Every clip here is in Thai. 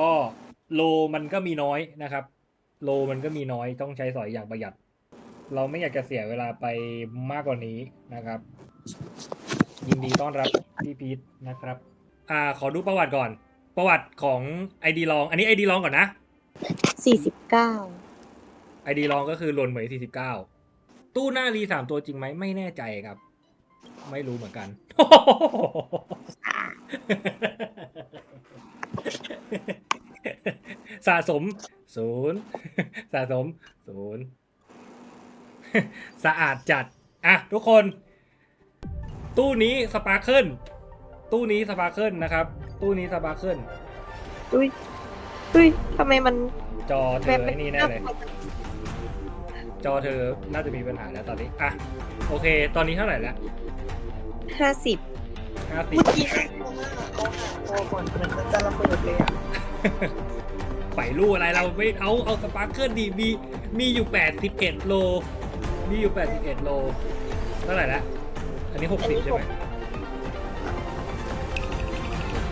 ก็โลมันก็มีน้อยนะครับ โลมันก็มีน้อยต้องใช้สอยอย่างประหยัด เราไม่อยากจะเสียเวลาไปมากกว่านี้นะครับ ยินดีต้อนรับพี่พีทนะครับ อ่าขอดูประวัติก่อน ประวัติของไอดีลอง อันนี้ไอดีลองก่อนนะสี่สิบเก้าไอดีลองก็คือหลวนเหมย49ตู้หน้ารีสามตัวจริงไหมไม่แน่ใจครับ ไม่รู้เหมือนกัน สะสมศูนย์สะสมศูนย์สะอาดจัด อะ ทุกคน ตู้นี้สปาร์เคิลตู้นี้สปาร์เคิลนะครับ ตู้นี้สปาร์เคิลอุ้ยอุ้ยทำไมมันจอเธแบอบเป็ไอ้นี่แน่เลยจอเธอน่าจะมีปัญหาแล้วตอนนี้ อะ โอเค ตอนนี้เท่าไหร่แล้วห้าสิบห้าสิบเมื่อกี้เอาหาตัวก่อนเหมือนมันจะระเบิดเลยอะไปรู้อะไรเราไม่เอาเอาสปาร์เคิลดีมีมีอยู่แปดสิบเอ็ดโล มีอยู่แปดสิบเอ็ดโล เท่าไหร่ละ อันนี้หกสิบใช่ไหม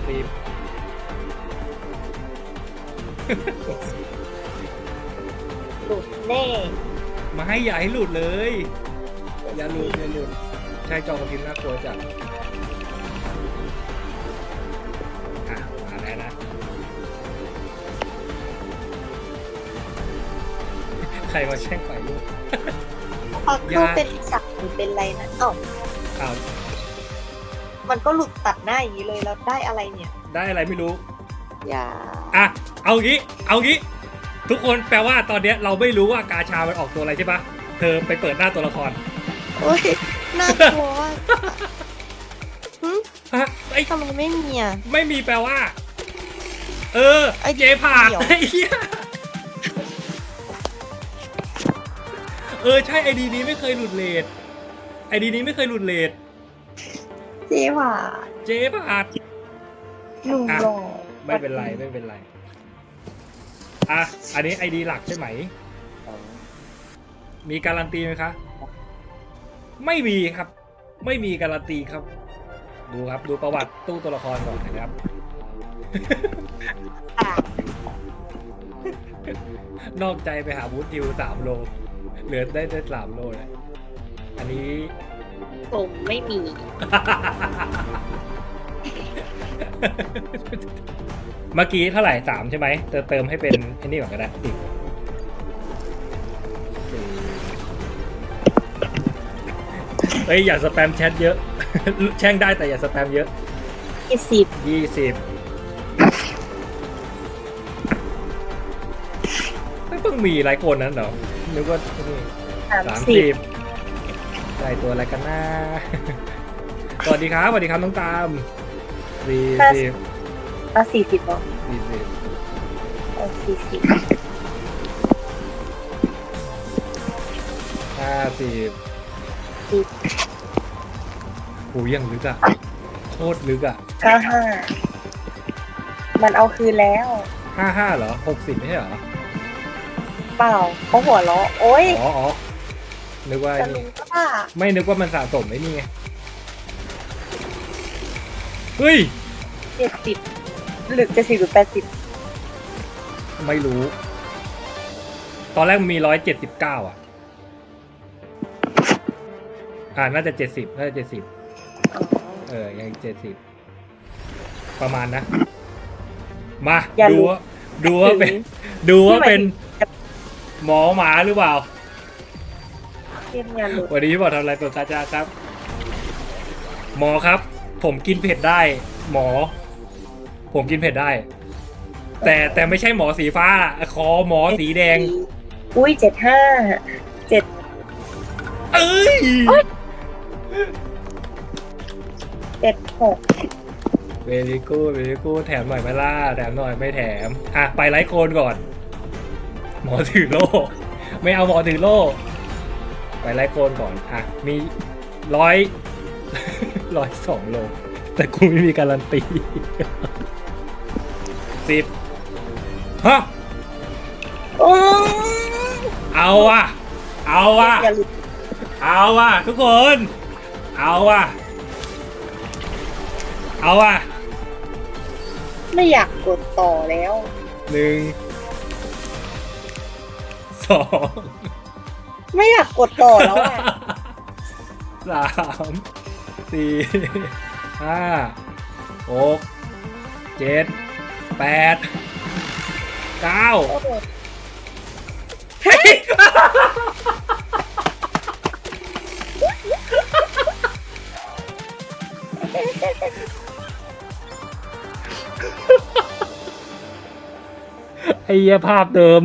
สิบหลุดแน่มาให้อย่าให้หลุดเลย อย่าหลุดอย่าหลุดใช่จอกระพริบน่ากลัวจัด ใครมาแช่งไฟลูกพอเข้าเป็นสักหรือเป็นอะไรนะเอ้าอ้าวมันก็หลุดตัดหน้าอย่างนี้เลยแล้วได้อะไรเนี่ย ได้อะไรไม่รู้ อย่า อะ เอางี้ เอางี้ ทุกคนแปลว่าตอนเนี้ยเราไม่รู้ว่ากาชามันออกตัวอะไรใช่ปะเธอไปเปิดหน้าตัวละครโอ้ยน่ากลัวว่ะหึฮะไอ้ทำไมไม่มีอะ ไม่มีแปลว่า เออ ไอ้เจผ่าเดี๋ยว ไอ้เหี้ย เออใช่ไอดีนี้ไม่เคยหลุดเลทไอดีนี้ไม่เคยหลุดเลทเจ๊หว่าเจผ่าหนุ่มอะหล่อไม่เป็นไรไม่เป็นไรอะอันนี้ไอดีหลักใช่ไหม มีการันตีไหมคะ ไม่มีครับ ไม่มีการันตีครับ ดูครับดูประวัติตู้ตัวละครก่อนนะครับอะนอกใจไปหาบูธทิวสามโล เหลือได้ได้สามโลเลยอันนี้ ผมไม่มี เมื่อกี้เท่าไหร่สามใช่ไหมเติมเติมให้เป็นไอ้นี่ก่อนก็ได้สิบเฮ้ยอย่าสแปมแชทเยอะ แช่งได้แต่อย่าสแปมเยอะยี่สิบยี่สิบไม่เพิ่งมีหลายคนนั้นเหรอ นึกว่านี่สามสามสิสิบบได้ตัวอะไรกันนะสวัสดีครับสวัสดีครับน้องตามสี่สิบเอาสี่สิบเหรอสี่สิบเอาสี่สิบห้าสิบสิบหูยังลึกอะโคตรลึกอะเก้าห้ามันเอาคืนแล้วห้าห้าเหรอหกสิบไม่ใช่เหรอ เปล่าเขาหัวเราะโอ๊ยอ๋ออ๋อนึกว่าจะไอ้รู้นี่ว่าไม่นึกว่ามันสะสมไอ้นี่ไงเฮ้ยเจ็ดสิบหรือเจ็ดสิบหรือแปดสิบไม่รู้ ตอนแรกมันมีร้อยเจ็ดสิบเก้าอะ อ่าน่าจะเจ็ดสิบน่าจะเจ็ดสิบอ๋อเออ ยังเจ็ดสิบประมาณนะ มาอย่าดูรู้ว่าดูว่าเป็น ดูว่าเป็น หมอหมาหรือเปล่าเทียนงานหลุดวันนี้พี่บอกทำอะไรเปิดกาจาครับ หมอครับ ผมกินเผ็ดได้ หมอ ผมกินเผ็ดได้ แต่แต่ไม่ใช่หมอสีฟ้าคอหมอสีแดง อุ้ยเจ็ดห้าเจ็ดเอ้ยเจ็ดหกเวลิกูเวลิกูแถมหน่อยไหมล่ะแถมหน่อยไม่แถม อะ ไปไลฟ์โคนก่อนห มอถือโล่ไม่เอาหมอถือโล่ไปไลฟ์โคนก่อน อะ มีร้อยร้อยสองโล แต่กูไม่มีการันตีสิบฮะโอ้ยเอาว่ะเอาว่ะอย่าหลุดเอาว่ะทุกคน เอาว่ะเอาว่ะนไม่อยากกดต่อแล้วหนึ่ง สองไม่อยากกดต่อแล้วอะสามสี่ห้าหกเจ็ดแปดเก้าโอ้โหเฮ้ยไอ้เหี้ยภาพเดิม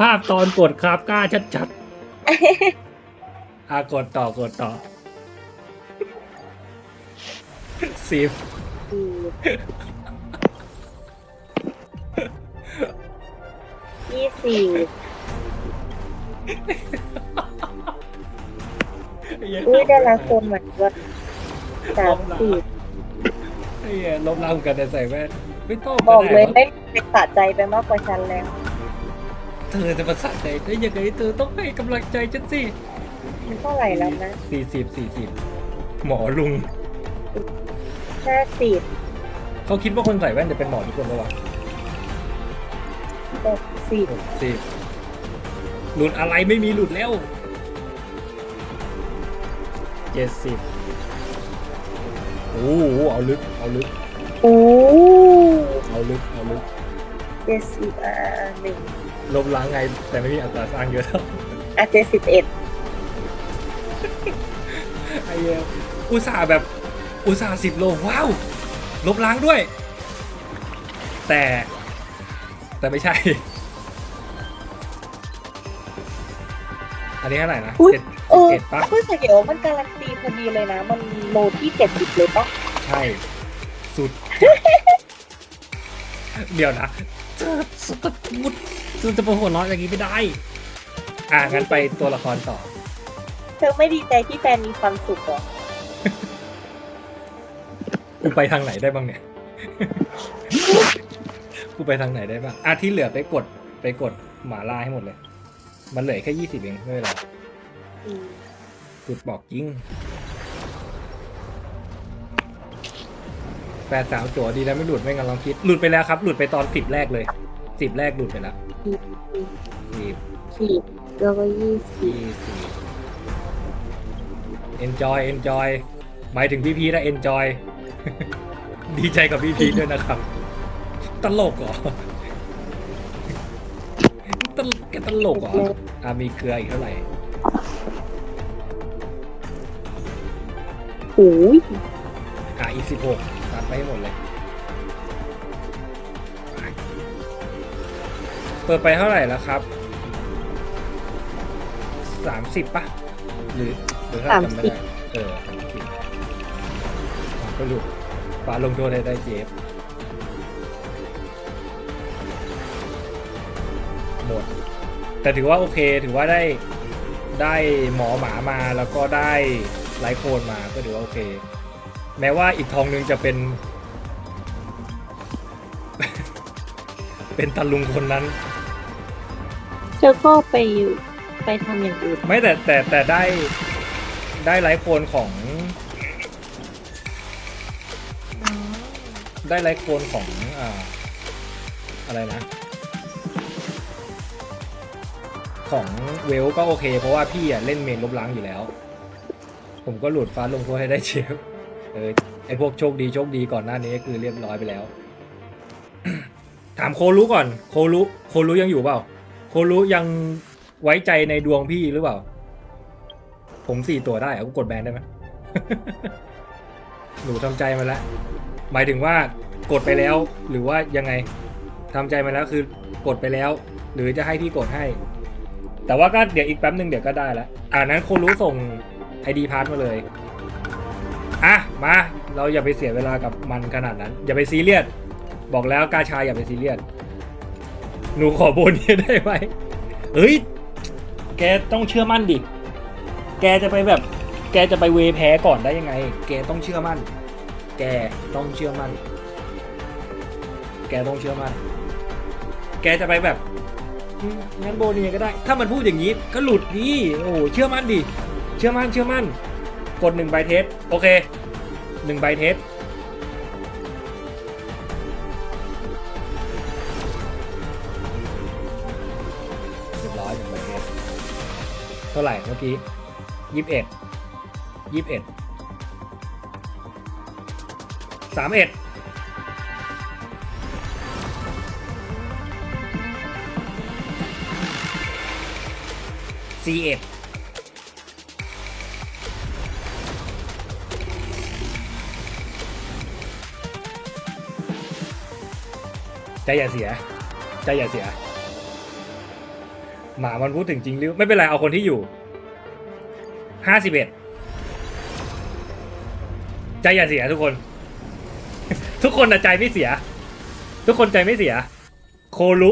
ภาพตอนกดครับกล้าชัดๆอากดต่อกดต่อสิบยี่สิบอุ้ยได้ละคนเหมือนกันสามสิบไอ้เหี้ยลบล้างกันแต่ใส่แว่นไม่ต้องบอกก็เลได้ยวะไม่เป็นสะใจไปมากกว่าฉันแล้ว เธอจะประสาทใจได้ยังไงเธอต้องให้กำลังใจฉันสิมันเท่าไหร่แล้วนะสี่สิบสี่สิบหมอลุง ห้าสิบเขาคิดว่าคนใส่แว่นจะเป็นหมอทุกคนปะวะหกสิบหกสิบหลุดอะไรไม่มีหลุดแล้วเจ็ดสิบโอ้โหเอาลึก เอาลึก โอ้ เอาลึก เอาลึก เจ็ดสิบอ่าหนึ่งลบล้างไง แต่ไม่มีอัตราสร้างเยอะเท่าอะเจ็ดสิบเอ็ดไอ้เหี้ยอุตส่าห์แบบอุตส่าห์สิบโลว้าวลบล้างด้วย แต่แต่ไม่ใช่ อันนี้เท่าไหร่นะอุ๊ย เจ็ดเออเจ็ดปะคุณสังเกตว่ามันการันตีพอดีเลยนะ มันโลที่เจ็ดสิบเลยปะใช่ สุด เดี๋ยวนะเธอ สุดมุดสุดจะเป็นหัวเร้อนอย่างนี้ไม่ได้ อะงั้นไปตัวละครต่อ เธอไม่ดีใจที่แฟนมีความสุขเหรอกูไปทางไหนได้บ้างเนี่ย กูไปทางไหนได้บ้าง อะที่เหลือไปกดไปกดหมาล่าให้หมดเลย มันเหลือแค่ยี่สิบเองไม่เป็นไรอืมจุดบอกยิง แปดสาวจั่วดีนะไม่หลุดไม่งั้นลองคิด หลุดไปแล้วครับ หลุดไปตอนสิบแรกเลยสิบแรกหลุดไปแล้วสิบสิบแล้วก็ยี่สิบยี่สิบ enjoy enjoy หมายถึงพี่พีนะ enjoy ดีใจกับพี่พีด้วยนะครับ ตลกเหรอตลกแกตลกเหรออะมีเกลืออีกเท่าไหร่โอ้ยอะอีกสิบหกตัด ไปให้หมดเลย เปิดไปเท่าไหร่แล้วครับสามสิบป่ะ หรือหรือถ้าจำไม่ได้เออสามสิบก็หลุดฟ้าลงโทษให้ได้เจฟหมด แต่ถือว่าโอเคถือว่าได้ได้หมอหมามาแล้วก็ได้ไลฟ์โคนมาก็ถือว่าโอเค แม้ว่าอีกทองหนึงจะเป็น เป็นตาลุงคนนั้น เธอก็ไปไปทำอย่างอื่นไม่แต่แต่แต่ได้ได้ไลฟ์โคนของ ได้ไลฟ์โคนของอ่าอะไรนะ ของเวลก็โอเค เพราะว่าพี่อะเล่นเมนลบล้างอยู่แล้ว ผมก็หลุดฟ้าลงโทษให้ได้เชฟ เออไอพวกโชคดีโชคดีก่อนหน้านี้ก็คือเรียบร้อยไปแล้ว ถามโครุก่อน โครุโครุยังอยู่เปล่า โครุยังไว้ใจในดวงพี่หรือเปล่า ผมสี่ตัวได้อะกูกดแบนได้ไหมหนูทำใจมาแล้ว หมายถึงว่ากดไปแล้ว หรือว่ายังไงทำใจมาแล้วคือกดไปแล้ว หรือจะให้พี่กดให้ แต่ว่าก็เดี๋ยวอีกแป๊บหนึ่งเดี๋ยวก็ได้แล้วอ่านั้นโครู้ส่งไอดีพาร์ทมาเลย อะมา เราอย่าไปเสียเวลากับมันขนาดนั้น อย่าไปซีเรียส บอกแล้วกาชาอย่าไปซีเรียส หนูขอโบนี้ได้ไหมเฮ้ย แกต้องเชื่อมั่นดิ แกจะไปแบบ แกจะไปเวแพ้ก่อนได้ยังไง แกต้องเชื่อมั่น แกต้องเชื่อมั่น แกต้องเชื่อมั่น แกจะไปแบบงั้นโบเนียก็ได้ ถ้ามันพูดอย่างนี้ก็หลุดดิโอ้โหเชื่อมั่นดิ เชื่อมั่น เชื่อมั่น กดหนึ่งใบเทสโอเคหนึ่งใบเทสเรียบร้อยหนึ่งใบเทสเท่าไหร่เมื่อกี้ยี่สิบเอ็ดยี่สิบเอ็ดสามเอ็ดสี่เอ็ด ใจอย่าเสีย ใจอย่าเสีย หมามันพูดถึงจริงหรือไม่เป็นไรเอาคนที่อยู่ห้าสิบเอ็ดใจอย่าเสียทุกคน ทุกคนนะใจไม่เสีย ทุกคนใจไม่เสีย โคลุ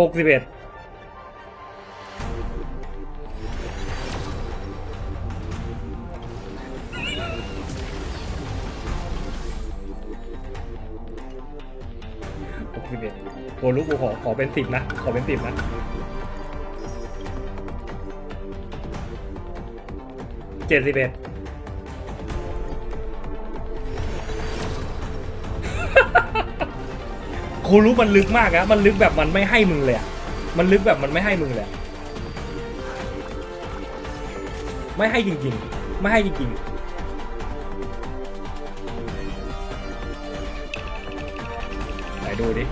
หกสิบเอ็ด โคลุกูขอขอเป็นสิบนะ ขอเป็นสิบนะเจ็ดสิบเอ็ดครูรู้มันลึกมากอะมันลึกแบบมันไม่ให้มึงเลยอะมันลึกแบบมันไม่ให้มึงเลย ไม่ให้จริงๆ ไม่ให้จริงๆไหนดูดิ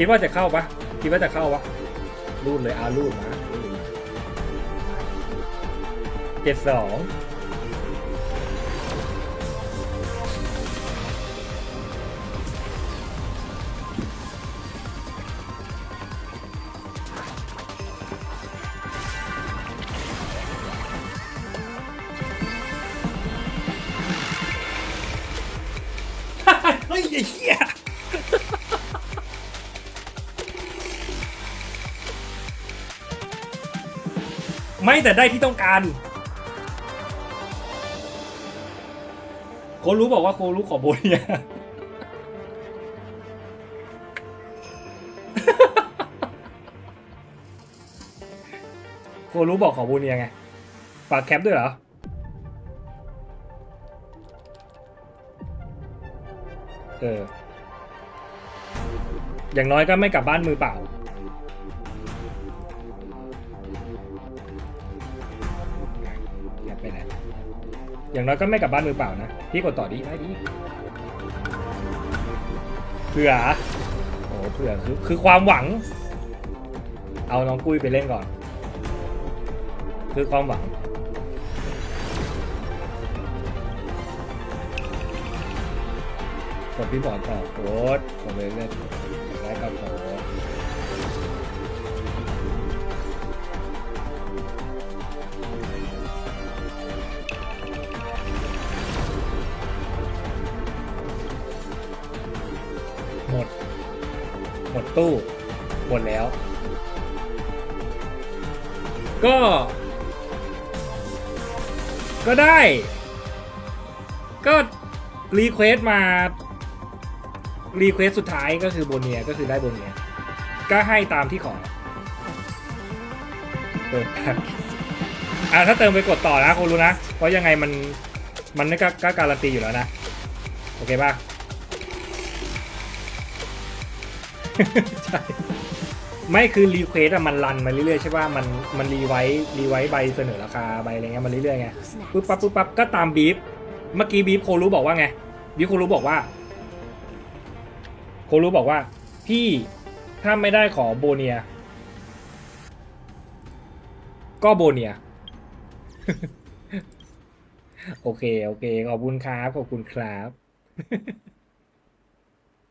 คิดว่าจะเข้าปะคิดว่าจะเข้าปะรูดเลยอารูดมารูดมาเจ็ดสอง ไม่แต่ได้ที่ต้องการโครู้บอกว่าโครู้ขอโบเนียโครู้บอกขอโบเนียไงฝากแคปด้วยเหรอเอออย่างน้อยก็ไม่กลับบ้านมือเปล่า อย่างน้อยก็ไม่กลับบ้านมือเปล่านะ พี่กดต่อดีได้ดีเผื่อ โอ้เผื่อคือคือความหวัง เอาน้องกุ้ยไปเล่นก่อน คือความหวัง กดพี่บอลต่อโค้ดกดเลยเล่นได้ก็โค้ดหมด ตู้หมดแล้ว ก็ ก็ได้ ก็ รีเควสมา รีเควสสุดท้ายก็คือโบเนียก็คือได้โบเนีย ก็ให้ตามที่ขอเติมแพ็อะถ้าเติมไปกดต่อนะคุณรู้นะ เพราะยังไงมันมันก็การันตีอยู่แล้วนะ โอเคป่ะ ใช่ไม่คือรีเควสอะมันรันมาเรื่อยๆใช่ป่ะมันมันรีไว้รีไว้ใบเสนอราคาใบอะไรเงี้ยมันเรื่อยๆไงปุ๊บปั๊บปุ๊บปั๊บก็ตามบีฟเมื่อกี้บีฟโครู้บอกว่าไงบีฟโครู้บอกว่า โครู้บอกว่า พี่ถ้าไม่ได้ขอโบเนีย ก็โบเนีย โอเค โอเค ขอบคุณครับ ขอบคุณครับ